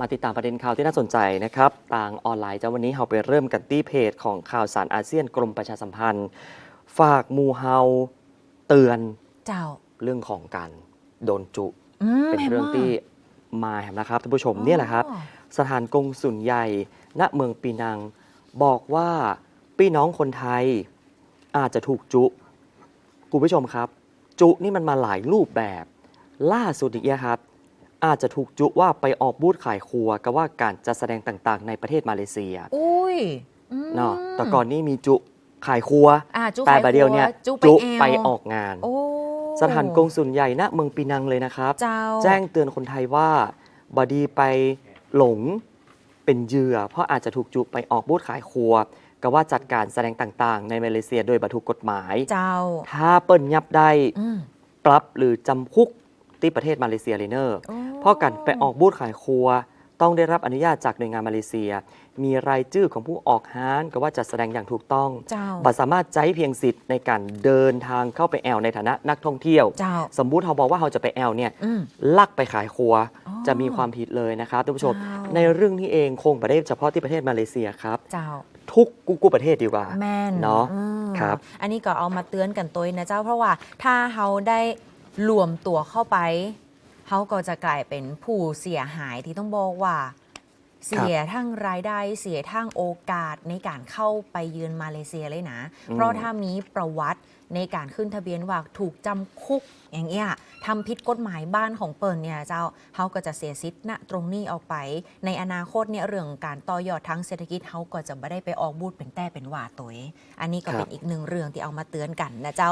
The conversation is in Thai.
มาติดตามประเด็นข่าวที่น่าสนใจนะครับต่างออนไลน์จะวันนี้เราไปเริ่มกันที่เพจของข่าวสารอาเซียนกรมประชาสัมพันธ์ ฝากหมูเฮาเตือนเจ้าเรื่องของการโดนจุอืมเป็นเรื่องแม่นที่มาแหมนะครับท่านผู้ชมเนี่ยแหละครับอ๋อสถานกงสุลใหญ่ณเมืองปีนัง บอกว่าพี่น้องคนไทยอาจจะถูกจุคุณผู้ชมครับ จุนี่มันมาหลายรูปแบบ ล่าสุดอีกแล้วครับ อาจจะถูกจุว่าไปออกบูธขายครัวกับว่าการจัดแสดงต่างๆ ในประเทศมาเลเซียอุ้ยอืมเนาะแต่ก่อนนี้มีจุขายครัว อ่าจุแต่ขายประเดียวเนี่ยครัจุจุไปไปแอลออกงาน โอ้สถานกงสุลใหญ่ณเมืองปีนังเลยนะครับ เจ้า แจ้งเตือนคนไทยว่าบอดีไปหลงเป็นเหยื่อ เพราะอาจจะถูกจุไปออกบูธขายครัวก็ว่าจัดการแสดงต่างๆ ในมาเลเซียโดยบัถูกกฎหมาย เจ้าถ้าเปิ้นยับได้อืมปรับหรือจำคุก ที่ประเทศมาเลเซียเลยเนอร์โอ้เพราะการไปออกบูธขายครัว ต้องได้รับอนุญาตจากหน่วยงานมาเลเซีย มีรายชื่อของผู้ออกฮานก็ว่าจัดแสดงอย่างถูกต้องเจ้าบัตรสามารถใช้เพียงสิทธิ์ในการเดินทางเข้าไปแอลในฐานะนักท่องเที่ยวเจ้าสมมุติเขาบอกว่าเขาจะไปแอลเนี่ยอืมลักไปขายครัวอ๋อจะมีความผิดเลยนะครับท่านผู้ชมเจ้าในเรื่องนี้เองคงไม่ได้เฉพาะที่ประเทศมาเลเซียครับเจ้าทุกกุกุประเทศดีกว่าแม่นเนาะอืมครับ อันนี้ก็เอามาเตือนกันตัวนะเจ้าเพราะว่าถ้าเขาได้ รวมตัวเข้าไปเขาก็จะกลายเป็นผู้เสียหายที่ต้องบอกว่า เสียทั้งรายได้เสียทั้งโอกาสในการเข้าไปเยือนมาเลเซียเลยนะอืมเพราะถ้ามีประวัติในการขึ้นทะเบียนว่าถูกจำคุกอย่างเงี้ยทำผิดกฎหมายบ้านของเปิ่นเนี่ยเจ้าเขาก็จะเสียสิทธิ์ณตรงนี้ออกไป ในอนาคตเนี่ยเรื่องการต่อยอดทั้งเศรษฐกิจเขาก็จะไม่ได้ไปออกบูธเป็นแต่เป็นหว่าตัวเองอันนี้ก็ครับเป็นอีกหนึ่งเรื่องที่เอามาเตือนกันนะเจ้า